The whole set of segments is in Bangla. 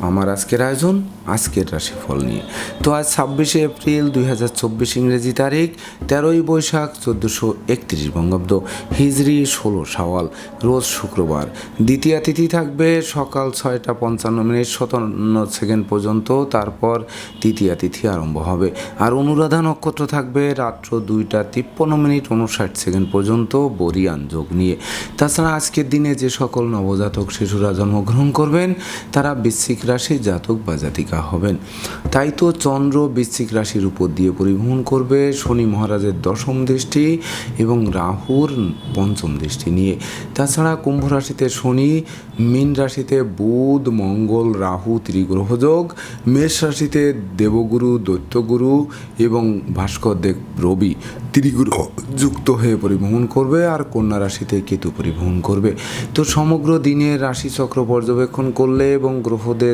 আমার আজকের আয়োজন, আজকের রাশিফল নিয়ে। তো আজ ছাব্বিশে এপ্রিল দুই হাজার চব্বিশ ইংরেজি তারিখ, তেরোই বৈশাখ চোদ্দোশো একত্রিশ বঙ্গাব্দ হিজরি ষোলো সাওয়াল রোজ শুক্রবার। দ্বিতীয় তিথি থাকবে সকাল ছয়টা পঞ্চান্ন মিনিট সতান্ন সেকেন্ড পর্যন্ত, তারপর তৃতীয় তিথি আরম্ভ হবে। আর অনুরাধা নক্ষত্র থাকবে রাত্র দুইটা তিপ্পান্ন মিনিট উনষাট সেকেন্ড পর্যন্ত বরিয়ান যোগ নিয়ে। তাছাড়া আজকের দিনে যে সকল নবজাতক শিশুরা জন্মগ্রহণ করবেন, তারা বৃশ্চিক রাশি জাতক বা জাতিকা হবেন। তাই তো চন্দ্র বৃশ্চিক রাশির উপর দিয়ে পরিভ্রমণ করবে। শনি মহারাজের দশম দৃষ্টি এবং রাহুর পঞ্চম দৃষ্টি নিয়ে। তাছাড়া কুম্ভ রাশিতে শনি, মীন রাশিতে বুধ, মঙ্গল, রাহু ত্রিগ্রহযোগ মেষ রাশিতে দেবগুরু, দৈত্যগুরু এবং ভাস্কর দেব রবি ত্রিগ্রহ যুক্ত হয়ে পরিভ্রমণ করবে আর কন্যা রাশিতে কেতু পরিভ্রমণ করবে। তো সমগ্র দিনের রাশিচক্র পর্যবেক্ষণ করলে এবং গ্রহদের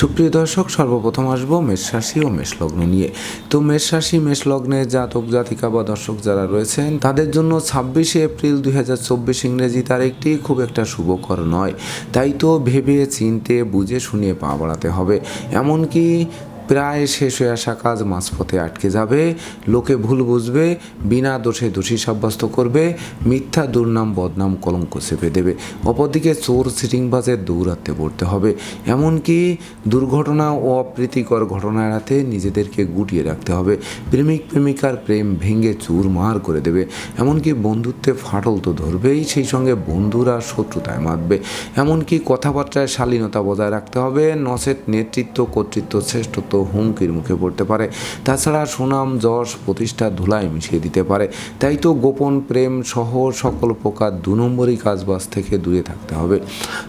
সুপ্রিয় দর্শক, সর্বপ্রথম আসব মেষ রাশি ও মেষ লগ্ন নিয়ে। তো মেষ রাশি, মেষ লগ্নে জাতক, জাতিকা বা দর্শক যারা রয়েছেন, তাদের জন্য ছাব্বিশে এপ্রিল দুই হাজার চব্বিশ ইংরেজি তারিখটি খুব একটা শুভকর নয়। তাই তো ভেবে, চিনতে, বুঝে, শুনিয়ে পা বাড়াতে হবে। এমনকি প্রায় শেষ হয়ে আসা কাজ মাঝপথে আটকে যাবে। লোকে ভুল বুঝবে, বিনা দোষে দোষী সাব্যস্ত করবে, মিথ্যা, দুর্নাম, বদনাম, কলঙ্ক চেপে দেবে। অপরদিকে চোর সিটিংবাজের দৌড়াতে পড়তে হবে। এমনকি দুর্ঘটনা ও অপ্রীতিকর ঘটনা এড়াতে নিজেদেরকে গুটিয়ে রাখতে হবে। প্রেমিক প্রেমিকার প্রেম ভেঙে চুরমার করে দেবে। এমনকি বন্ধুত্বে ফাটল তো ধরবেই, সেই সঙ্গে বন্ধুরা শত্রুতায় মাতবে। এমনকি কথাবার্তায় শালীনতা বজায় রাখতে হবে। নসেট নেতৃত্ব, কর্তৃত্ব, শ্রেষ্ঠত্ব হুমকির মুখে পড়তে পারে। তাছাড়া সুনাম, যশ, প্রতিষ্ঠা ধুলায় মিশিয়ে দিতে পারে। তাই তো গোপন প্রেম সহ সকল প্রকার দু নম্বরই কাজবাজ থেকে দূরে থাকতে হবে।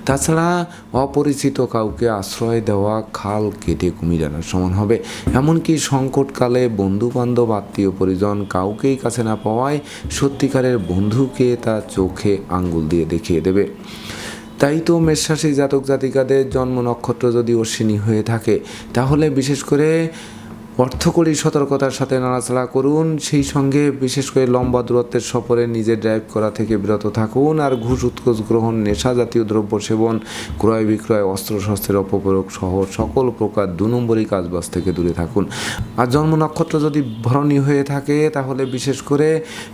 তাছাড়া অপরিচিত কাউকে আশ্রয় দেওয়া, খাল কেটে কুমির আনার সমান হবে। এমনকি সংকটকালে বন্ধু বান্ধব আত্মীয়, পরিজন কাউকেই কাছে না পাওয়ায় সত্যিকারের বন্ধুকে তার চোখে আঙ্গুল দিয়ে দেখিয়ে দেবে। তাই তো মেষরাশি জাতক জাতিকাদের জন্ম নক্ষত্র যদি অশ্বিনী হয়ে থাকে তাহলে বিশেষ করে অর্থকরী সতর্কতার সাথে নাড়াচাড়া করুন, সেই সঙ্গে বিশেষ করে লম্বা দূরত্বের সফরে নিজে ড্রাইভ করা থেকে বিরত থাকুন আর ঘুষ উৎকোচ গ্রহণ, নেশা জাতীয় দ্রব্য সেবন, ক্রয় বিক্রয় অস্ত্রশস্ত্রের অপপ্রয়োগ সহ সকল প্রকার দু নম্বরই কাজবাজ থেকে দূরে থাকুন। আর জন্ম নক্ষত্র যদি ভরণী হয়ে থাকে, তাহলে বিশেষ করে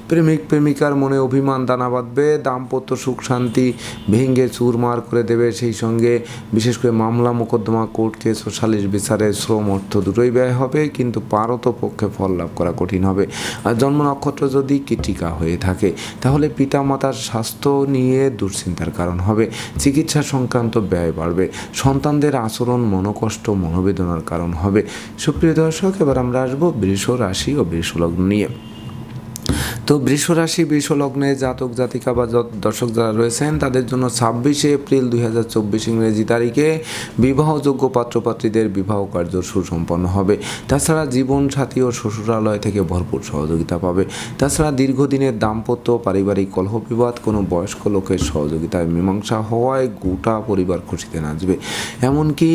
প্রেমিক, প্রেমিকার মনে অভিমান দানা বাঁধবে, দাম্পত্য সুখ, শান্তি ভেঙে চুরমার করে দেবে, সেই সঙ্গে বিশেষ করে মামলা, মোকদ্দমা, কোর্ট কেস ও সালিশ বিচারে শ্রম অর্থ দুটোই ব্যয় হবে। কিন্তু পারত পক্ষে ফল লাভ করা কঠিন হবে। আর জন্ম নক্ষত্র যদি কীটিকা হয়ে থাকে, তাহলে পিতামাতার স্বাস্থ্য নিয়ে দুশ্চিন্তার কারণ হবে। চিকিৎসা সংক্রান্ত ব্যয় বাড়বে। সন্তানদের আচরণ, মনোকষ্ট, মনোবেদনার কারণ হবে। সুপ্রিয় দর্শক, এবার আমরা আসব বৃষ রাশি ও বৃষ লগ্ন নিয়ে। তো বৃষ রাশি বৃষ লগ্নে জাতক, জাতিকা বা দর্শক যারা রয়েছেন, তাদের জন্য ছাব্বিশে এপ্রিল দুই হাজার চব্বিশ ইংরেজি তারিখে বিবাহযোগ্য পাত্রপাত্রীদের বিবাহ কার্য সুসম্পন্ন হবে। তাছাড়া জীবন সাথী ও শ্বশুরালয় থেকে ভরপুর সহযোগিতা পাবে। তাছাড়া দীর্ঘদিনের দাম্পত্য পারিবারিক কলহ বিবাদ কোনো বয়স্ক লোকের সহযোগিতায় মীমাংসা হওয়ায় গোটা পরিবার খুশিতে নাচবে। এমনকি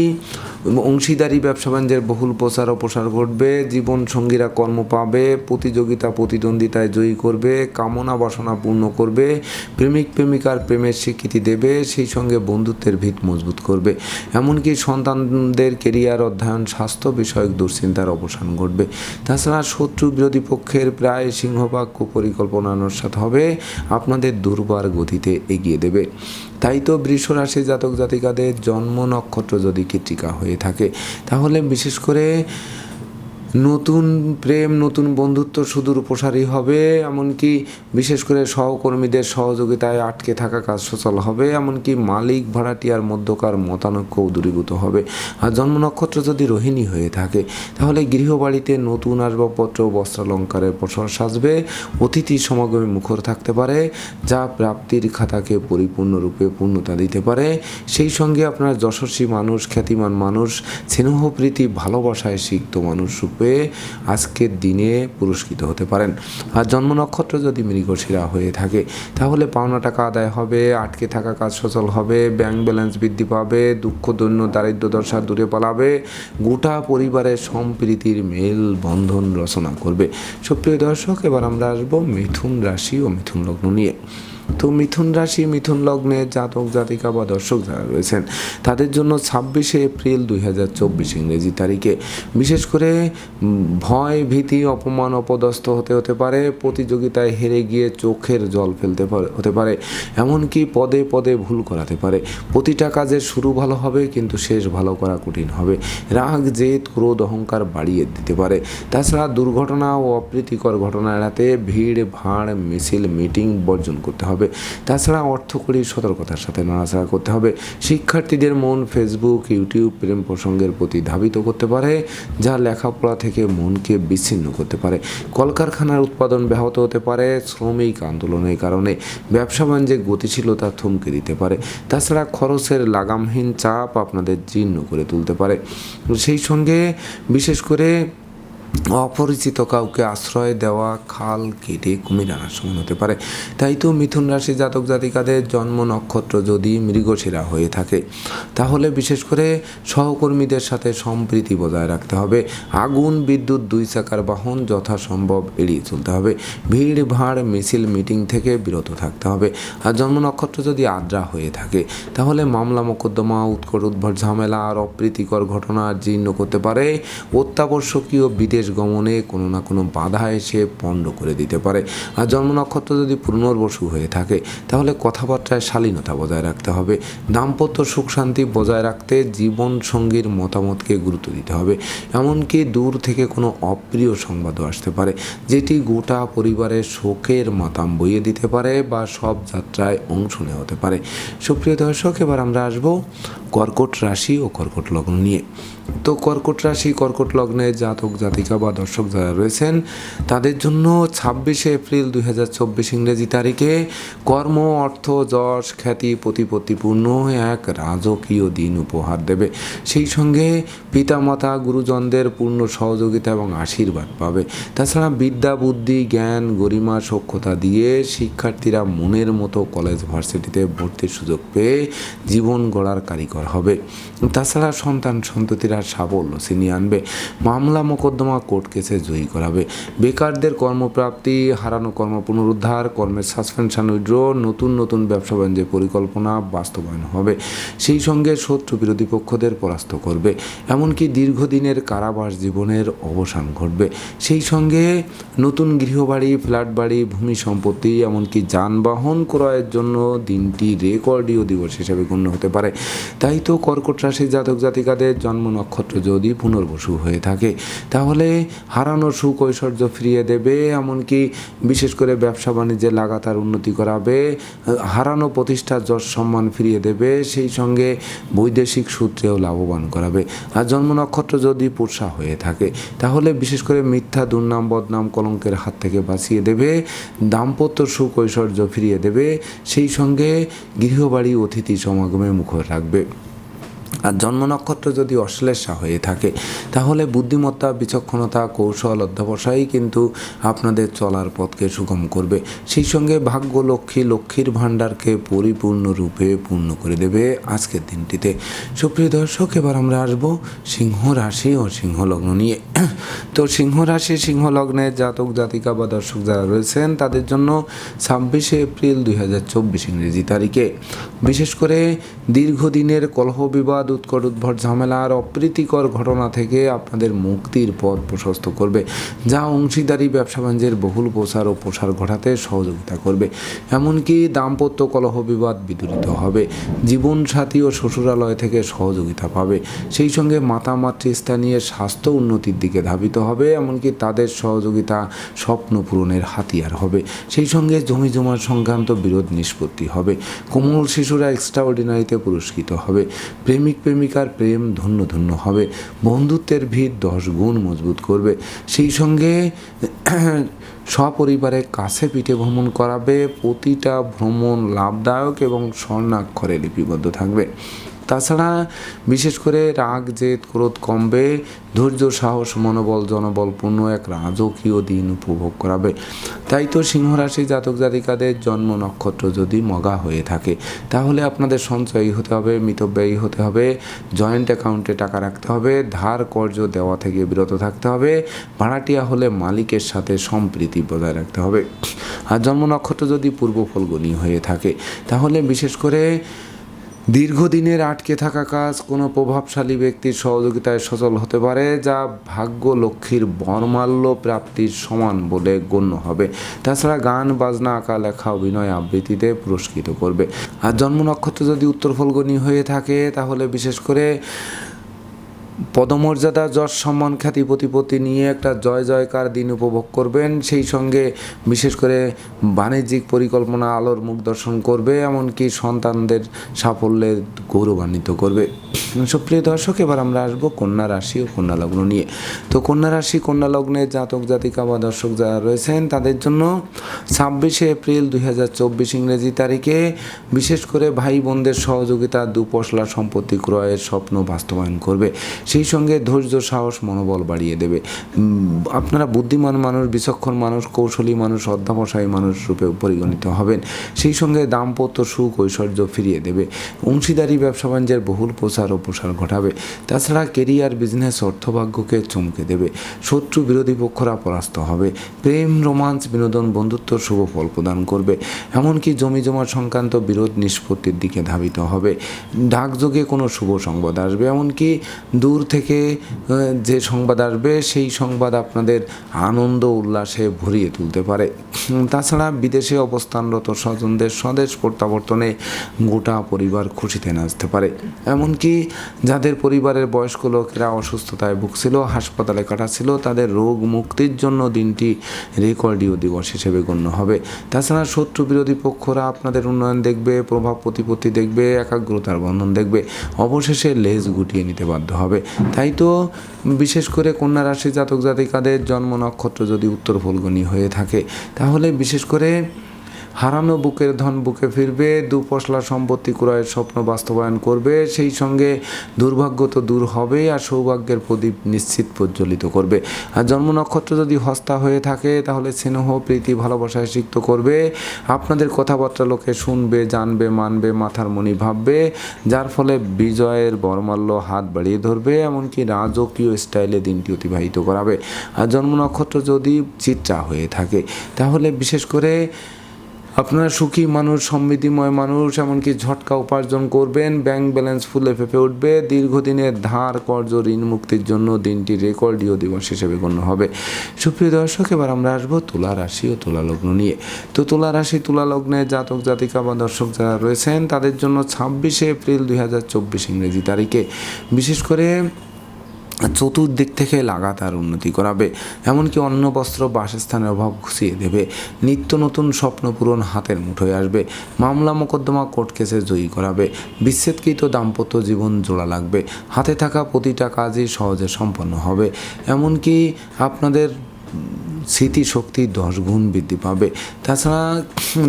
অংশীদারি ব্যবসা বাণিজ্যের বহুল প্রচার ও প্রসার ঘটবে, জীবন সঙ্গীরা কর্ম পাবে, প্রতিযোগিতা প্রতিদ্বন্দ্বিতায় জয়ী করবে, কামনা বাসনা পূর্ণ করবে, প্রেমিক প্রেমিকার প্রেমের স্বীকৃতি দেবে, সেই সঙ্গে বন্ধুত্বের ভিত মজবুত করবে। এমনকি সন্তানদের কেরিয়ার অধ্যয়ন, স্বাস্থ্য বিষয়ক দুশ্চিন্তার অবসান ঘটবে। তাছাড়া শত্রু বিরোধী পক্ষের প্রায় সিংহভাগ কুপরিকল্পনা নস্বাত হবে, আপনাদের দুর্বার গতিতে এগিয়ে দেবে। তাই তো বৃষ রাশি জাতক জাতিকাদের জন্ম নক্ষত্র যদি কৃতিকা হয়ে থাকে, তাহলে বিশেষ করে নতুন প্রেম, নতুন বন্ধুত্ব সুদূর প্রসারী হবে, এমনকি বিশেষ করে সহকর্মীদের সহযোগিতায় আটকে থাকা কাজ সচল হবে, এমনকি মালিক, ভাড়াটিয়ার মধ্যকার মতানৈক্যও দূরীভূত হবে। আর জন্ম নক্ষত্র যদি রোহিণী হয়ে থাকে, তাহলে গৃহবাড়িতে নতুন আসবাবপত্র বস্ত্রালঙ্কারের প্রসার সাজবে, অতিথি সমাগমে মুখর থাকতে পারে, যা প্রাপ্তির খাতাকে পরিপূর্ণরূপে পূর্ণতা দিতে পারে। সেই সঙ্গে আপনার যশস্বী মানুষ, খ্যাতিমান মানুষ, স্নেহপ্রীতি, ভালোবাসায় সিক্ত মানুষ রূপে আজকের দিনে পুরস্কৃত হতে পারেন। আর জন্ম নক্ষত্র যদি মৃগশিরা হয়ে থাকে, তাহলে পাওনা টাকা আদায় হবে, আটকে থাকা কাজ সচল হবে ব্যাংক ব্যালেন্স বৃদ্ধি পাবে, দুঃখ, দৈন্য, দারিদ্র, দশা দূরে পালাবে, গোটা পরিবারের সম্প্রীতির মেল বন্ধন রচনা করবে। সুপ্রিয় দর্শক, এবার আমরা আসব মিথুন রাশি ও মিথুন লগ্ন নিয়ে। তো মিথুন রাশি, মিথুন লগ্নে জাতক, জাতিকা বা দর্শক যারা রয়েছেন, তাদের জন্য ছাব্বিশে এপ্রিল দুই হাজার চব্বিশ ইংরেজি তারিখে। বিশেষ করে ভয়, ভীতি, অপমান, অপদস্থ হতে হতে পারে, প্রতিযোগিতায় হেরে গিয়ে চোখের জল ফেলতে হতে পারে, এমনকি পদে পদে ভুল করাতে পারে। প্রতিটা কাজের শুরু ভালো হবে, কিন্তু শেষ ভালো করা কঠিন হবে। রাগ, জেদ, ক্রোধ, অহংকার বাড়িয়ে দিতে পারে। তাছাড়া দুর্ঘটনা ও অপ্রীতিকর ঘটনা এড়াতে ভিড়, ভাড়, মিছিল, মিটিং বর্জন করতে হবে। তাছাড়া অর্থকরী সতর্কতার সাথে নাড়াচাড়া করতে হবে। শিক্ষার্থীদের মন ফেসবুক ইউটিউব প্রেম প্রসঙ্গের প্রতি ধাবিত করতে পারে, যা লেখাপড়া থেকে মনকে বিচ্ছিন্ন করতে পারে। কলকারখানার উৎপাদন ব্যাহত হতে পারে, শ্রমিক আন্দোলনের কারণে ব্যবসা বাণিজ্যে গতিশীলতা থমকে দিতে পারে। তাছাড়া খরচের লাগামহীন চাপ আপনাদের জীর্ণ করে তুলতে পারে। সেই সঙ্গে বিশেষ করে অপরিচিত কাউকে আশ্রয় দেওয়া খাল, কেটে কুমির আনার সমান হতে পারে। তাই তো মিথুন রাশি জাতক জাতিকাদের জন্ম নক্ষত্র যদি মৃগশিরা হয়ে থাকে, তাহলে বিশেষ করে সহকর্মীদের সাথে সম্প্রীতি বজায় রাখতে হবে। আগুন, বিদ্যুৎ, দুই চাকার বাহন যথাসম্ভব এড়িয়ে চলতে হবে। ভিড়, ভাড়, মিছিল, মিটিং থেকে বিরত থাকতে হবে। আর জন্ম নক্ষত্র যদি আদ্রা হয়ে থাকে, তাহলে মামলা, মোকদ্দমা, উৎকট উদ্ভট ঝামেলা আর অপ্রীতিকর ঘটনা জীর্ণ করতে পারে। অত্যাবশ্যকীয় বিদেশ গমনে কোনো না কোনো বাধা এসে পণ্ড করে দিতে পারে। আর জন্ম নক্ষত্র যদি পুনর্বসু হয়ে থাকে, তাহলে কথাবার্তায় শালীনতা বজায় রাখতে হবে। দাম্পত্য সুখ শান্তি বজায় রাখতে জীবন সঙ্গীর মতামতকে গুরুত্ব দিতে হবে। এমনকি দূর থেকে কোনো অপ্রিয় সংবাদও আসতে পারে, যেটি গোটা পরিবারের শোকের মাতাম বইয়ে দিতে পারে বা সব যাত্রায় অংশ নেওয়া হতে পারে। সুপ্রিয় দর্শক, এবার আমরা আসব কর্কট রাশি ও কর্কট লগ্ন নিয়ে। তো কর্কট রাশি, কর্কট লগ্নে জাতক, জাতিকা বা দর্শক যারা রয়েছেন, তাদের জন্য ছাব্বিশে এপ্রিল দুই হাজার চব্বিশ ইংরেজি তারিখে কর্ম, অর্থ, যশ, খ্যাতি, প্রতিপত্তিপূর্ণ এক রাজকীয় দিন উপহার দেবে। সেই সঙ্গে পিতামাতা, গুরুজনদের পূর্ণ সহযোগিতা এবং আশীর্বাদ পাবে। তাছাড়া বিদ্যা, বুদ্ধি, জ্ঞান, গরিমা, সক্ষতা দিয়ে শিক্ষার্থীরা মনের মতো কলেজ ভার্সিটিতে ভর্তির সুযোগ পেয়ে জীবন গড়ার কারিগর হবে। তাছাড়া সন্তান সন্ততিরা সাফল্য ছিনিয়ে আনবে। মামলা মোকদ্দমা কোর্ট কেসে জয়ী করাবে। বেকারদের কর্মপ্রাপ্তি, হারানো কর্ম পুনরুদ্ধার, কর্মের সাসপেনশন উইড্র নতুন নতুন ব্যবসা বাণিজ্যের পরিকল্পনা বাস্তবায়ন হবে। সেই সঙ্গে শত্রু বিরোধী পক্ষদের পরাস্ত করবে। এমনকি দীর্ঘদিনের কারাবাস জীবনের অবসান ঘটবে। সেই সঙ্গে নতুন গৃহবাড়ি ফ্ল্যাট বাড়ি ভূমি সম্পত্তি, এমনকি যানবাহন ক্রয়ের জন্য দিনটি রেকর্ডীয় দিবস হিসেবে গণ্য হতে পারে। তাই তো কর্কট রাশির জাতক জাতিকাদের জন্ম নক্ষত্র যদি পুনর্বসু হয়ে থাকে, তাহলে হারানো সুখ ঐশ্বর্য ফিরিয়ে দেবে, এমনকি বিশেষ করে ব্যবসা বাণিজ্যে লাগাতার উন্নতি করাবে, হারানো প্রতিষ্ঠা যশ সম্মান ফিরিয়ে দেবে, সেই সঙ্গে বৈদেশিক সূত্রেও লাভবান করাবে। আর জন্ম নক্ষত্র যদি পোষা হয়ে থাকে, তাহলে বিশেষ করে মিথ্যা দুর্নাম, বদনাম কলঙ্কের হাত থেকে বাঁচিয়ে দেবে, দাম্পত্য সুখ ঐশ্বর্য ফিরিয়ে দেবে, সেই সঙ্গে গৃহবাড়ি অতিথি সমাগমে মুখর রাখবে। আর জন্ম নক্ষত্র যদি অশ্লেষা হয়ে থাকে, তাহলে বুদ্ধিমত্তা, বিচক্ষণতা, কৌশল, অধ্যাবসায়ই কিন্তু আপনাদের চলার পথকে সুগম করবে। সেই সঙ্গে ভাগ্য লক্ষ্মী, লক্ষ্মীর ভাণ্ডারকে পরিপূর্ণরূপে পূর্ণ করে দেবে আজকের দিনটিতে। সুপ্রিয় দর্শক, এবার আমরা আসব সিংহ রাশি ও সিংহ লগ্ন নিয়ে। তো সিংহ রাশি সিংহ লগ্নের জাতক, জাতিকা বা দর্শক যারা রয়েছেন, তাদের জন্য ছাব্বিশে এপ্রিল দুই হাজার চব্বিশ ইংরেজি তারিখে। বিশেষ করে দীর্ঘদিনের কলহ বিবাদ উৎকট উদ্ভট আর অপ্রীতিকর ঘটনা থেকে আপনাদের মুক্তির পথ প্রশস্ত করবে, যা অংশীদারি, ব্যবসা বাণিজ্যের বহুল প্রসার ও প্রসার ঘটাতে সহযোগিতা করবে। এমনকি দাম্পত্য কলহ বিবাদ বিদূরিত হবে। জীবনসাথী ও শ্বশুরালয় থেকে সহযোগিতা পাবে। সেই সঙ্গে মাতা মাতৃস্থানীয় স্বাস্থ্য উন্নতির দিকে ধাবিত হবে। এমনকি তাদের সহযোগিতা স্বপ্ন পূরণের হাতিয়ার হবে। সেই সঙ্গে জমি জমা সংক্রান্ত বিরোধ নিষ্পত্তি হবে। কোমল শিশুরা এক্সট্রা অর্ডিনারিতে পুরস্কৃত হবে। প্রেমিক প্রেমিকার প্রেম ধন্য ধন্য হবে। বন্ধুত্বের ভিত দশ গুণ মজবুত করবে। সেই সঙ্গে সপরিবারে কাছে পিঠে ভ্রমণ করাবে। প্রতিটা ভ্রমণ লাভদায়ক এবং স্বর্ণাক্ষরে লিপিবদ্ধ থাকবে। তাছাড়া বিশেষ করে রাগ, জেদ, ক্রোধ কমবে, ধৈর্য, সাহস, মনোবল, জনবলপূর্ণ এক রাজকীয় দিন উপভোগ করাবে। তাই তো সিংহরাশি জাতক জাতিকাদের জন্ম নক্ষত্র যদি মগা হয়ে থাকে, তাহলে আপনাদের সঞ্চয়ী হতে হবে, মিতব্যয়ী হতে হবে, জয়েন্ট অ্যাকাউন্টে টাকা রাখতে হবে, ধার কর্য দেওয়া থেকে বিরত থাকতে হবে, ভাড়াটিয়া হলে মালিকের সাথে সম্প্রীতি বজায় রাখতে হবে। আর জন্ম নক্ষত্র যদি পূর্ব ফলগুনি হয়ে থাকে, তাহলে বিশেষ করে দীর্ঘদিনের আটকে থাকা কাজ কোনো প্রভাবশালী ব্যক্তির সহযোগিতায় সচল হতে পারে, যা ভাগ্য লক্ষ্মীর বর্মাল্য প্রাপ্তির সমান বলে গণ্য হবে। তাছাড়া গান, বাজনা, আঁকা, লেখা, অভিনয় আবৃত্তিতে পুরস্কৃত করবে। আর জন্ম নক্ষত্র যদি উত্তর ফলগনি হয়ে থাকে, তাহলে বিশেষ করে পদমর্যাদা যশ সম্মান খ্যাতি প্রতিপত্তি নিয়ে একটা জয় জয়কার দিন উপভোগ করবেন। সেই সঙ্গে বিশেষ করে বাণিজ্যিক পরিকল্পনা, আলোর মুখ দর্শন করবে, এমনকি সন্তানদের সাফল্যে গৌরবান্বিত করবে। সুপ্রিয় দর্শক, এবার আমরা আসব কন্যা রাশি ও কন্যা লগ্ন নিয়ে। তো কন্যা রাশি, কন্যা লগ্নের জাতক, জাতিকা বা দর্শক যারা রয়েছেন, তাদের জন্য ছাব্বিশে এপ্রিল দুই হাজার চব্বিশ ইংরেজি তারিখে বিশেষ করে ভাই বোনদের সহযোগিতা, দুপশলা সম্পত্তি ক্রয়ের স্বপ্ন বাস্তবায়ন করবে। সেই সঙ্গে ধৈর্য, সাহস, মনোবল বাড়িয়ে দেবে। আপনারা বুদ্ধিমান মানুষ, বিচক্ষণ মানুষ, কৌশলী মানুষ, অধ্যাবসায়ী মানুষ রূপে পরিগণিত হবেন। সেই সঙ্গে দাম্পত্য সুখ, ঐশ্বর্য ফিরিয়ে দেবে। অংশীদারি, ব্যবসা বাণিজ্যের বহুল প্রচার ও প্রসার ঘটাবে। তাছাড়া কেরিয়ার, বিজনেস, অর্থভাগ্যকে চমকে দেবে। শত্রু বিরোধী পক্ষরা পরাস্ত হবে। প্রেম রোমাঞ্চ বিনোদন, বন্ধুত্ব শুভ ফল প্রদান করবে। এমনকি জমি জমা সংক্রান্ত বিরোধ নিষ্পত্তির দিকে ধাবিত হবে। ডাকযোগে কোনো শুভ সংবাদ আসবে। এমনকি দূর থেকে যে সংবাদ আসবে, সেই সংবাদ আপনাদের আনন্দ উল্লাসে ভরিয়ে তুলতে পারে। তাছাড়া বিদেশে অবস্থানরত স্বজনদের স্বদেশ প্রত্যাবর্তনে গোটা পরিবার খুশিতে নাচতে পারে। এমনকি যাদের পরিবারের বয়স্ক লোকেরা অসুস্থতায় ভুগছিল, হাসপাতালে কাটাচ্ছিল, তাদের রোগ মুক্তির জন্য দিনটি রেকর্ডীয় দিবস হিসেবে গণ্য হবে। তাছাড়া শত্রু বিরোধী পক্ষরা আপনাদের উন্নয়ন দেখবে, প্রভাব প্রতিপত্তি দেখবে, একাগ্রতার বন্ধন দেখবে। অবশেষে লেজ গুটিয়ে নিতে বাধ্য হবে। তাই তো বিশেষ করে কন্যা রাশি জাতক জাতিকাদের জন্ম নক্ষত্র যদি উত্তর ফলগুনি হয়ে থাকে, তাহলে বিশেষ করে হারানো বুকের ধন বুকে ফিরবে দুপশলা সম্পত্তি ক্রয়ের স্বপ্ন বাস্তবায়ন করবে, সেই সঙ্গে দুর্ভাগ্য তো দূর হবে, আর সৌভাগ্যের প্রদীপ নিশ্চিত প্রজ্বলিত করবে। আর জন্ম নক্ষত্র যদি হস্তা হয়ে থাকে, তাহলে স্নেহ, প্রীতি, ভালোবাসায় সিক্ত করবে। আপনাদের কথাবার্তা লোকে শুনবে, জানবে, মানবে, মাথার মনি ভাববে, যার ফলে বিজয়ের বরমাল্য হাত বাড়িয়ে ধরবে, এমনকি রাজকীয় স্টাইলে দিনটি অতিবাহিত করাবে। আর জন্ম নক্ষত্র যদি চিত্রা হয়ে থাকে, তাহলে বিশেষ করে আপনারা সুখী মানুষ, সমৃদ্ধিময় মানুষ, এমনকি ঝটকা উপার্জন করবেন, ব্যাংক ব্যালেন্স ফুলে ফেপে উঠবে, দীর্ঘদিনের ধার, কর্জ, ঋণ মুক্তির জন্য দিনটি রেকর্ডীয় দিবস হিসেবে গণ্য হবে। সুপ্রিয় দর্শক, এবার আমরা আসব তুলা রাশি ও তুলা লগ্ন নিয়ে। তো তুলা রাশি, তুলা লগ্নে জাতক, জাতিকা বা দর্শক যারা রয়েছেন, তাদের জন্য ছাব্বিশে এপ্রিল দুই হাজার চব্বিশ ইংরেজি তারিখে। বিশেষ করে চতুর্দিক থেকে লাগাতার উন্নতি করাবে, এমনকি অন্ন, বস্ত্র, বাসস্থানের অভাব ঘুষিয়ে দেবে। নিত্য নতুন স্বপ্ন পূরণ হাতের মুঠোয় আসবে। মামলা মোকদ্দমা কোর্ট কেসে জয়ী করাবে। বিচ্ছেদকৃত দাম্পত্য জীবন জোড়া লাগবে। হাতে থাকা প্রতিটা কাজই সহজে সম্পন্ন হবে। এমনকি আপনাদের স্মৃতিশক্তি দশ গুণ বৃদ্ধি পাবে। তাছাড়া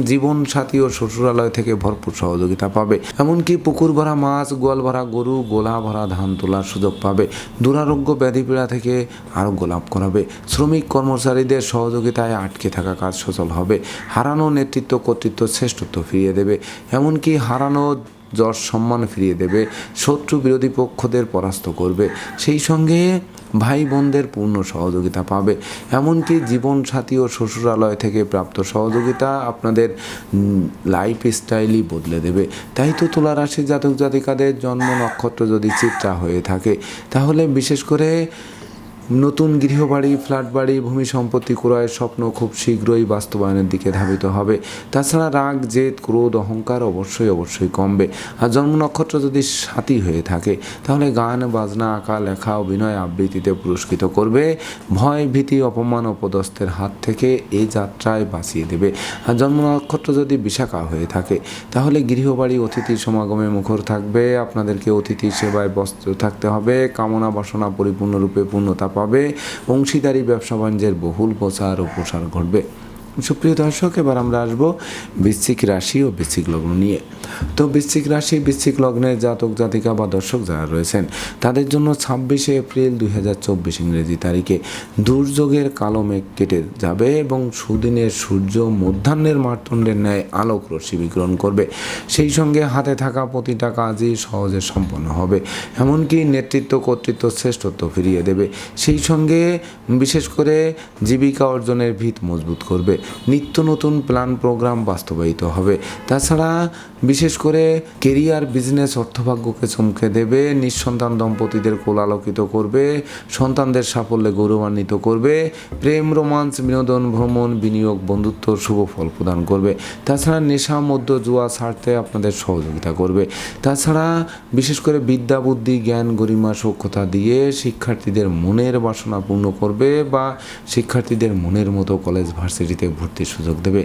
জীবন সাথী ও শ্বশুরালয় থেকে ভরপুর সহযোগিতা পাবে। এমনকি পুকুর ভরা মাছ, গোয়াল ভরা গরু, গোলা ভরা ধান তোলার সুযোগ পাবে। দুরারোগ্য ব্যাধিপীড়া থেকে আরোগ্য লাভ করাবে। শ্রমিক কর্মচারীদের সহযোগিতায় আটকে থাকা কাজ সচল হবে। হারানো নেতৃত্ব, কর্তৃত্ব শ্রেষ্ঠত্ব ফিরিয়ে দেবে। এমনকি হারানো যশ সম্মান ফিরিয়ে দেবে। শত্রু বিরোধী পক্ষদের পরাস্ত করবে। সেই সঙ্গে ভাই বোনদের পূর্ণ সহযোগিতা পাবে। এমনকি জীবনসাথী ও শ্বশুরালয় থেকে প্রাপ্ত সহযোগিতা আপনাদের লাইফ স্টাইলই বদলে দেবে। তাই তো তুলা রাশি জাতক জাতিকাদের জন্ম নক্ষত্র যদি চিত্রা হয়ে থাকে, তাহলে বিশেষ করে নতুন গৃহবাড়ি ফ্ল্যাট বাড়ি ভূমি সম্পত্তি ক্রয়ের স্বপ্ন খুব শীঘ্রই বাস্তবায়নের দিকে ধাবিত হবে। তাছাড়া রাগ, জেদ, ক্রোধ, অহংকার অবশ্যই অবশ্যই কমবে। আর জন্ম নক্ষত্র যদি সাথী হয়ে থাকে, তাহলে গান, বাজনা, আঁকা, লেখা, অভিনয় আবৃত্তিতে পুরস্কৃত করবে। ভয়, ভীতি, অপমান অপদস্থের হাত থেকে এই যাত্রায় বাঁচিয়ে দেবে। আর জন্ম নক্ষত্র যদি বিশাখা হয়ে থাকে, তাহলে গৃহবাড়ি, অতিথি সমাগমে মুখর থাকবে। আপনাদেরকে অতিথি সেবায় ব্যস্ত থাকতে হবে। কামনা বাসনা পরিপূর্ণরূপে পূর্ণতা পাবে। অংশীদারি ব্যবসা বাণিজ্যের বহুল প্রচার ও প্রসার ঘটবে। সুপ্রিয় দর্শক, এবার আমরা আসব বৃশ্চিক রাশি ও বৃশ্চিক লগ্ন নিয়ে। তো বৃশ্চিক রাশি, বৃশ্চিক লগ্নের জাতক, জাতিকা বা দর্শক যারা রয়েছেন, তাদের জন্য ছাব্বিশে এপ্রিল দুই হাজার চব্বিশ ইংরেজি তারিখে দুর্যোগের কালো মেঘ কেটে যাবে এবং সুদিনের সূর্য মধ্যাহ্নের মার্তণ্ডের ন্যায় আলোক রশ্মি বিকিরণ করবে। সেই সঙ্গে হাতে থাকা প্রতিটা কাজই সহজে সম্পন্ন হবে, এমনকি নেতৃত্ব, কর্তৃত্ব, শ্রেষ্ঠত্ব ফিরিয়ে দেবে। সেই সঙ্গে বিশেষ করে জীবিকা অর্জনের ভিত মজবুত করবে। নিত্য নতুন প্ল্যান প্রোগ্রাম বাস্তবায়িত হবে। তাছাড়া বিশেষ করে কেরিয়ার, বিজনেস, অর্থভাগ্যকে চমকে দেবে, নিঃসন্তান দম্পতিদের কোল আলোকিত করবে, সন্তানদের সাফল্যে গৌরবান্বিত করবে, প্রেম, রোমান্স, বিনোদন, ভ্রমণ, বিনিয়োগ, বন্ধুত্ব, শুভ ফল প্রদান করবে। তাছাড়া নেশা মধ্য জুয়া ছাড়তে আপনাদের সহযোগিতা করবে। তাছাড়া বিশেষ করে বিদ্যা, বুদ্ধি, জ্ঞান, গরিমা সক্ষতা দিয়ে শিক্ষার্থীদের মনের বাসনা পূর্ণ করবে বা শিক্ষার্থীদের মনের মতো কলেজ, ভার্সিটিতে ভর্তির সুযোগ দেবে।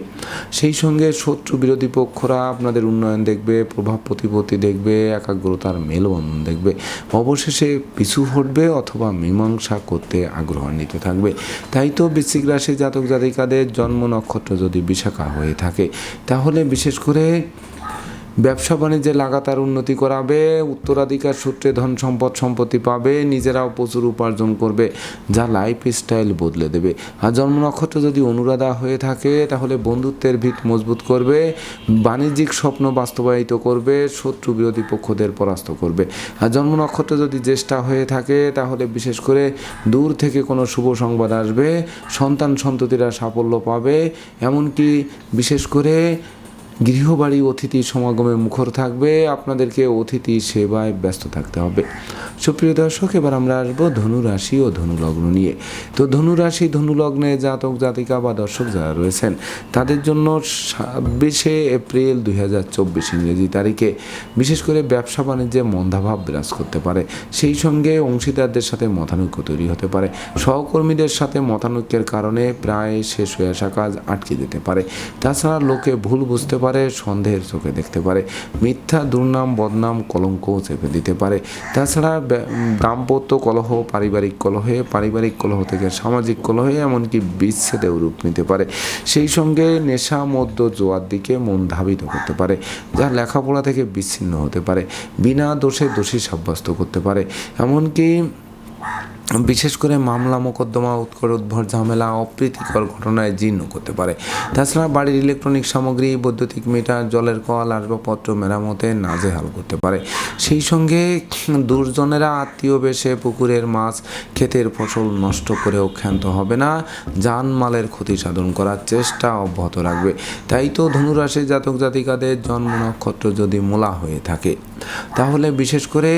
সেই সঙ্গে শত্রু বিরোধী পক্ষরা আপনাদের উন্নয়ন দেখবে, প্রভাব প্রতিপত্তি দেখবে, একাগ্রতার মেলবন্ধন দেখবে। অবশেষে পিছু হটবে অথবা মীমাংসা করতে আগ্রহান্বিত থাকবে। তাই তো বৃশ্চিক রাশি জাতক জাতিকাদের জন্ম নক্ষত্র যদি বিশাখা হয়ে থাকে, তাহলে বিশেষ করে ব্যবসা বাণিজ্যে লাগাতার উন্নতি করাবে, উত্তরাধিকার সূত্রে ধন সম্পদ সম্পত্তি পাবে, নিজেরাও প্রচুর উপার্জন করবে, যা লাইফ স্টাইল বদলে দেবে। আর জন্ম নক্ষত্র যদি অনুরাধা হয়ে থাকে, তাহলে বন্ধুত্বের ভিত মজবুত করবে, বাণিজ্যিক স্বপ্ন বাস্তবায়িত করবে, শত্রু বিরোধী পক্ষদের পরাস্ত করবে। আর জন্ম নক্ষত্র যদি জ্যেষ্ঠা হয়ে থাকে, তাহলে বিশেষ করে দূর থেকে কোনো শুভ সংবাদ আসবে, সন্তান সন্ততিরা সাফল্য পাবে, এমনকি বিশেষ করে গৃহবাড়ি অতিথি সমাগমে মুখর থাকবে। আপনাদেরকে অতিথি সেবায় ব্যস্ত থাকতে হবে। সুপ্রিয় দর্শক, এবার আমরা আসব ধনু রাশি ও ধনুলগ্ন নিয়ে। তো ধনু রাশি ধনু জাতক, জাতিকা বা দর্শক যারা রয়েছেন, তাদের জন্য ছাব্বিশে এপ্রিল দুই হাজার চব্বিশ ইংরেজি তারিখে বিশেষ করে ব্যবসা বাণিজ্যে মন্দাভাব বিরাজ করতে পারে। সেই সঙ্গে অংশীদারদের সাথে মতানৈক্য তৈরি হতে পারে। সহকর্মীদের সাথে মতানৈক্যের কারণে প্রায় শেষ হয়ে আসা কাজ আটকে যেতে পারে। তাছাড়া লোকে ভুল বুঝতে পারে সন্দেহের চোখে দেখতে পারে। মিথ্যা, দুর্নাম, বদনাম কলঙ্কও চেপে দিতে পারে। তাছাড়া দাম্পত্য কলহ, পারিবারিক কলহে, পারিবারিক কলহ থেকে সামাজিক কলহে এমনকি বিচ্ছেদেও রূপ নিতে পারে। সেই সঙ্গে নেশা মধ্য জোয়ার দিকে মন ধাবিত করতে পারে, যা লেখাপড়া থেকে বিচ্ছিন্ন হতে পারে। বিনা দোষে দোষী সাব্যস্ত করতে পারে। এমনকি বিশেষ করে মামলা, মোকদ্দমা, উৎকর, উদ্ভর, ঝামেলা, অপ্রীতিকর ঘটনায় জীর্ণ করতে পারে। তাছাড়া বাড়ির ইলেকট্রনিক সামগ্রী, বৈদ্যুতিক মিটার, জলের কল, আসবাবপত্র, মেরামতে নাজেহাল করতে পারে। সেই সঙ্গে দুর্জনেরা আত্মীয় বেশে পুকুরের মাছ, ক্ষেতের ফসল নষ্ট করেও ক্ষান্ত হবে না। জানমালের ক্ষতি সাধন করার চেষ্টা অব্যাহত রাখবে। তাই তো ধনুরাশি জাতক জাতিকাদের জন্ম নক্ষত্র যদি মোলা হয়ে থাকে, তাহলে বিশেষ করে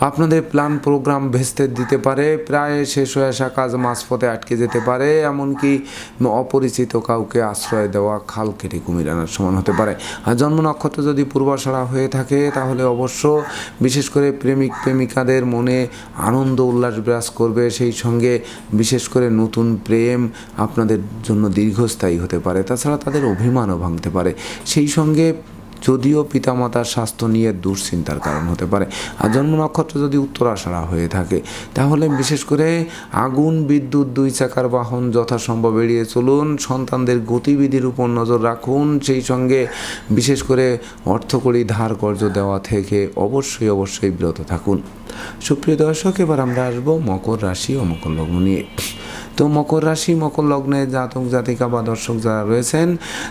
আপনাদের প্ল্যান প্রোগ্রাম ভেস্তে দিতে পারে, প্রায় শেষ হয়ে আসা কাজ মাঝপথে আটকে যেতে পারে, এমনকি অপরিচিত কাউকে আশ্রয় দেওয়া খাল কেটে কুমির আনার সমান হতে পারে। আর জন্ম নক্ষত্র যদি পূর্বাশারা হয়ে থাকে, তাহলে অবশ্য বিশেষ করে প্রেমিক প্রেমিকাদের মনে আনন্দ উল্লাস বিরাজ করবে। সেই সঙ্গে বিশেষ করে নতুন প্রেম আপনাদের জন্য দীর্ঘস্থায়ী হতে পারে। তাছাড়া তাদের অভিমানও ভাঙতে পারে। সেই সঙ্গে যদিও পিতামাতার স্বাস্থ্য নিয়ে দুশ্চিন্তার কারণ হতে পারে, আর জন্ম নক্ষত্র যদি উত্তরাষাঢ়া হয়ে থাকে, তাহলে বিশেষ করে আগুন, বিদ্যুৎ, দুই চাকার বাহন যথাসম্ভব এড়িয়ে চলুন, সন্তানদের গতিবিধির উপর নজর রাখুন, সেই সঙ্গে বিশেষ করে অর্থকরী ধার কর্য দেওয়া থেকে অবশ্যই অবশ্যই বিরত থাকুন। সুপ্রিয় দর্শক, এবার আমরা আসব মকর রাশি ও মকর লগ্ন নিয়ে। তো মকর রাশি, মকর লগ্নে জাতক, জাতিকা বা দর্শক যারা রয়েছেন,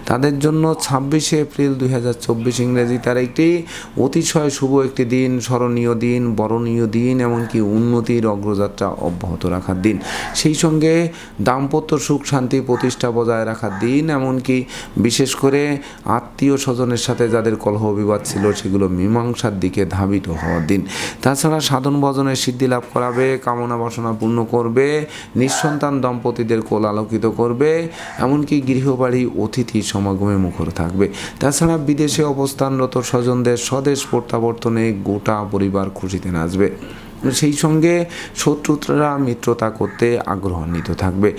তাদের জন্য ছাব্বিশে এপ্রিল দুই হাজার চব্বিশ ইংরেজি তারিখটি অতিশয় শুভ একটি দিন, স্মরণীয় দিন, বরণীয় দিন, এমনকি উন্নতির অগ্রযাত্রা অব্যাহত রাখার দিন। সেই সঙ্গে দাম্পত্য সুখ, শান্তি প্রতিষ্ঠা বজায় রাখার দিন, এমনকি বিশেষ করে আত্মীয় স্বজনের সাথে যাদের কলহ বিবাদ ছিল, সেগুলো মীমাংসার দিকে ধাবিত হওয়ার দিন। তাছাড়া সাধন ভজনের সিদ্ধি লাভ করাবে, কামনা বাসনা পূর্ণ করবে, নিঃসন্তান দম্পতিদের কোল আলোকিত করবে, এমনকি গৃহবাড়ি, অতিথি সমাগমে মুখর থাকবে। তাছাড়া বিদেশে অবস্থানরত স্বজনদের স্বদেশ প্রত্যাবর্তনে গোটা পরিবার খুশিতে নাচবে। সেই সঙ্গে শত্রুরা মিত্রতা করতে আগ্রহান্বিত থাকবে।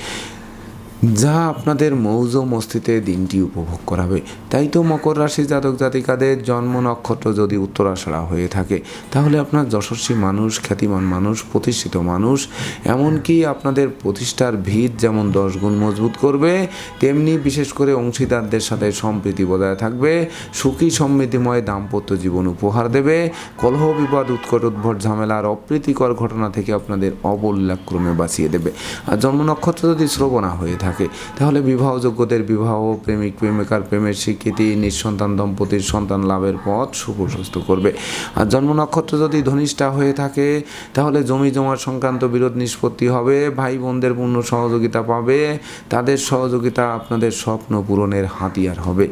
যা আপনাদের মৌজ মস্তিতে দিনটি উপভোগ করাবে, তাই তো মকর রাশি জাতক জাতিকাদের জন্ম নক্ষত্র যদি উত্তরাষাঢ়া হয়ে থাকে, তাহলে আপনার যশস্বী মানুষ, খ্যাতিমান মানুষ, প্রতিষ্ঠিত মানুষ, এমনকি আপনাদের প্রতিষ্ঠার ভিত যেমন দশ গুণ মজবুত করবে, তেমনি বিশেষ করে অংশীদারদের সাথে সম্প্রীতি বজায় থাকবে, সুখী সমৃদ্ধিময় দাম্পত্য জীবন উপহার দেবে, কলহ বিবাদ, উৎকট উদ্ভট ঝামেলার অপ্রীতিকর ঘটনা থেকে আপনাদের অবল্যাক্রমে বাঁচিয়ে দেবে। আর জন্ম নক্ষত্র যদি শ্রবণা হয়ে থাকে তাহলে বিবাহযোগ্যদের বিবাহ, প্রেমিক, প্রেমিকার প্রেমের স্বীকৃতি, নিঃসন্তান, দম্পতির সন্তান লাভের পথ সুপ্রশস্ত করবে। আর জন্ম নক্ষত্র যদি ধনিষ্ঠা হয়ে থাকে, তাহলে জমি জমা সংক্রান্ত বিরোধ নিষ্পত্তি হবে। ভাই বোনদের পূর্ণ সহযোগিতা পাবে। তাদের সহযোগিতা আপনাদের স্বপ্ন পূরণের হাতিয়ার হবে।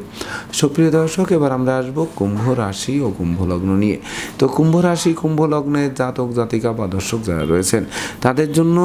সুপ্রিয় দর্শক, এবার আমরা আসব কুম্ভ রাশি ও কুম্ভ লগ্ন নিয়ে। তো কুম্ভ রাশি, কুম্ভ লগ্নের জাতক, জাতিকা বা দর্শক যারা রয়েছেন, তাদের জন্য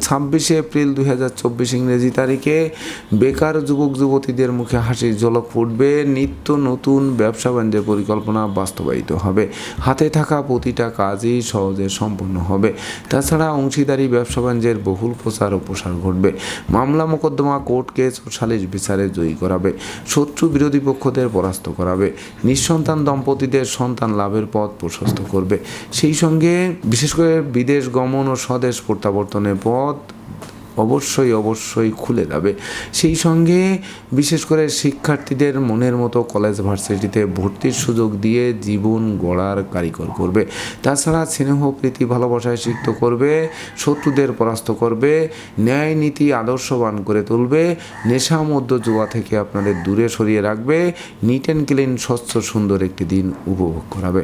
ছাব্বিশে এপ্রিল দুই হাজার চব্বিশ ইংরেজি তারিখে বেকার যুবক যুবতীদের মুখে হাসির ঝলক ফুটবে, নিত্য নতুন ব্যবসা বাণিজ্যের পরিকল্পনা বাস্তবায়িত হবে। হাতে থাকা প্রতিটা কাজই সহজে সম্পন্ন হবে। তাছাড়া অংশীদারি ব্যবসা বাণিজ্যের বহুল প্রচার ও প্রসার ঘটবে। মামলা মোকদ্দমা কোর্ট কেস ও সালিশ বিচারে জয়ী করাবে। শত্রু বিরোধী পক্ষদের পরাস্ত করাবে। নিঃসন্তান দম্পতিদের সন্তান লাভের পথ প্রশস্ত করবে। সেই সঙ্গে বিশেষ করে বিদেশ গমন ও স্বদেশ প্রত্যাবর্তনের পথ অবশ্যই অবশ্যই খুলে যাবে। সেই সঙ্গে বিশেষ করে শিক্ষার্থীদের মনের মতো কলেজ ভার্সিটিতে ভর্তির সুযোগ দিয়ে জীবন গড়ার কারিগর করবে। তাছাড়া স্নেহ, প্রীতি, ভালোবাসায় সিক্ত করবে, শত্রুদের পরাস্ত করবে, ন্যায় নীতি আদর্শবান করে তুলবে, নেশা মধ্য জুয়া থেকে আপনাদের দূরে সরিয়ে রাখবে নিট অ্যান্ড ক্লিন স্বচ্ছ, সুন্দর একটি দিন উপভোগ করাবে।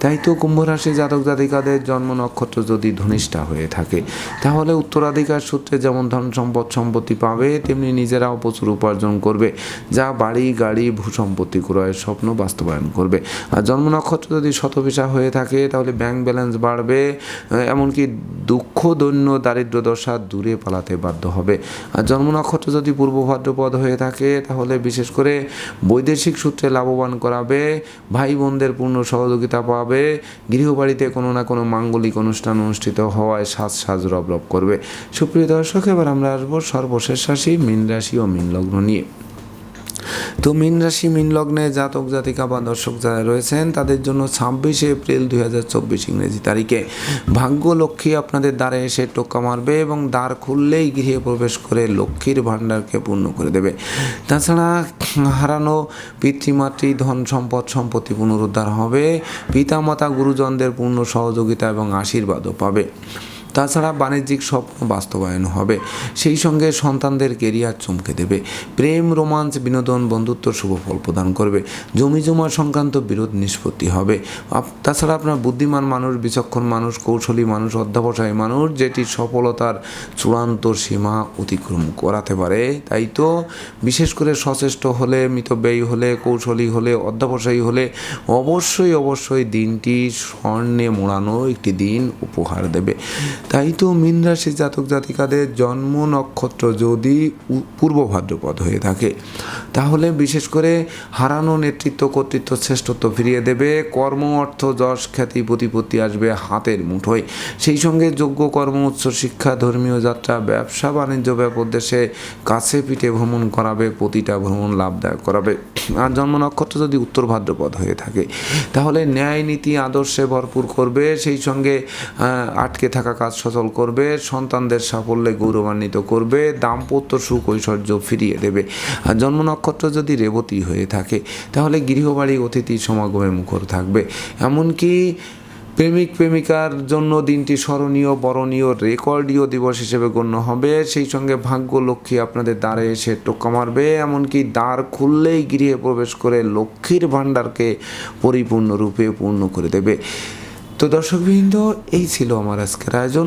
তাই তো কুম্ভ রাশি জাতক জাতিকাদের জন্ম নক্ষত্র যদি ধনিষ্ঠা হয়ে থাকে, তাহলে উত্তরাধিকার সূত্রে যেমন ধন সম্পদ সম্পত্তি পাবে, তেমনি নিজেরাও প্রচুর উপার্জন করবে। যা বাড়ি, গাড়ি, ভূ সম্পত্তি ক্রয়ের স্বপ্ন বাস্তবায়ন করবে। আর জন্ম নক্ষত্র যদি শতবিশা হয়ে থাকে, তাহলে ব্যাংক ব্যালেন্স বাড়বে এমনকি দুঃখ, দৈন্য, দারিদ্র দশা দূরে পালাতে বাধ্য হবে। আর জন্ম নক্ষত্র যদি পূর্ব ভাদ্রপদ হয়ে থাকে, তাহলে বিশেষ করে বৈদেশিক সূত্রে লাভবান করাবে, ভাই বোনদের পূর্ণ সহযোগিতা পাবে, গৃহবাড়িতে কোনো না কোনো মাঙ্গলিক অনুষ্ঠান অনুষ্ঠিত হওয়ায় সাজ সাজ রব রব করবে। সুপ্রিয় দর্শক এবার আমরা আসব সর্বশেষ রাশি, মীন রাশি ও মীন লগ্ন নিয়ে। তো মীন রাশি, মীন লগ্নে জাতক, জাতিকা বা দর্শক যারা রয়েছেন, তাদের জন্য ছাব্বিশে এপ্রিল দুই হাজার চব্বিশ ইংরেজি তারিখে। ভাগ্য লক্ষ্মী আপনাদের দ্বারে এসে টোকা মারবে এবং দ্বার খুললেই গৃহে প্রবেশ করে লক্ষ্মীর ভাণ্ডারকে পূর্ণ করে দেবে। তাছাড়া হারানো পিতৃমাতৃ, ধন সম্পদ সম্পত্তি পুনরুদ্ধার হবে, পিতামাতা, গুরুজনদের পূর্ণ সহযোগিতা এবং আশীর্বাদও পাবে। তাছাড়া বাণিজ্যিক স্বপ্ন বাস্তবায়ন হবে। সেই সঙ্গে সন্তানদের কেরিয়ার চমকে দেবে। প্রেম, রোমাঞ্চ, বিনোদন, বন্ধুত্ব, শুভ ফল প্রদান করবে। জমি জমা সংক্রান্ত বিরোধ নিষ্পত্তি হবে। তাছাড়া আপনার বুদ্ধিমান মানুষ, বিচক্ষণ মানুষ, কৌশলী মানুষ, অধ্যাবসায়ী মানুষ, যেটি সফলতার চূড়ান্ত সীমা অতিক্রম করাতে পারে, তাই তো? বিশেষ করে সচেষ্ট হলে, মিতব্যয়ী হলে, কৌশলী হলে, অধ্যাবসায়ী হলে অবশ্যই অবশ্যই দিনটি স্বর্ণে মোড়ানো একটি দিন উপহার দেবে। তাই তো মীন রাশি জাতক জাতিকাদের জন্ম নক্ষত্র যদি পূর্ব ভাদ্রপদ হয়ে থাকে, তাহলে বিশেষ করে হারানো নেতৃত্ব, কর্তৃত্ব, শ্রেষ্ঠত্ব ফিরিয়ে দেবে, কর্ম, অর্থ, যশ, খ্যাতি, প্রতিপত্তি আসবে হাতের মুঠোয়। সেই সঙ্গে যোগ্য কর্ম, উচ্চ শিক্ষা, ধর্মীয় যাত্রা, ব্যবসা, বাণিজ্য, ব্যাপক দেশে কাছে পিঠে ভ্রমণ করাবে, প্রতিটা ভ্রমণ লাভদায়ক করাবে। আর জন্ম নক্ষত্র যদি উত্তর ভাদ্রপদ হয়ে থাকে, তাহলে ন্যায় নীতি, আদর্শে ভরপুর করবে। সেই সঙ্গে আটকে থাকা কাজ সচল করবে, সন্তানদের সাফল্যে গৌরবান্বিত করবে, দাম্পত্য সুখ ঐশ্বর্য ফিরিয়ে দেবে। আর জন্ম নক্ষত্র যদি রেবতী হয়ে থাকে, তাহলে গৃহবাড়ি অতিথি সমাগমে মুখর থাকবে। এমনকি প্রেমিক প্রেমিকার জন্য দিনটি স্মরণীয়, বরণীয়, রেকর্ডীয় দিবস হিসেবে গণ্য হবে। সেই সঙ্গে ভাগ্য লক্ষ্মী আপনাদের দ্বারে এসে টোক্কা মারবে। এমনকি দ্বার খুললেই গৃহে প্রবেশ করে লক্ষ্মীর ভাণ্ডারকে পরিপূর্ণরূপে পূর্ণ করে দেবে। তো দর্শকবৃন্দ এই ছিল আমার আজকের আয়োজন।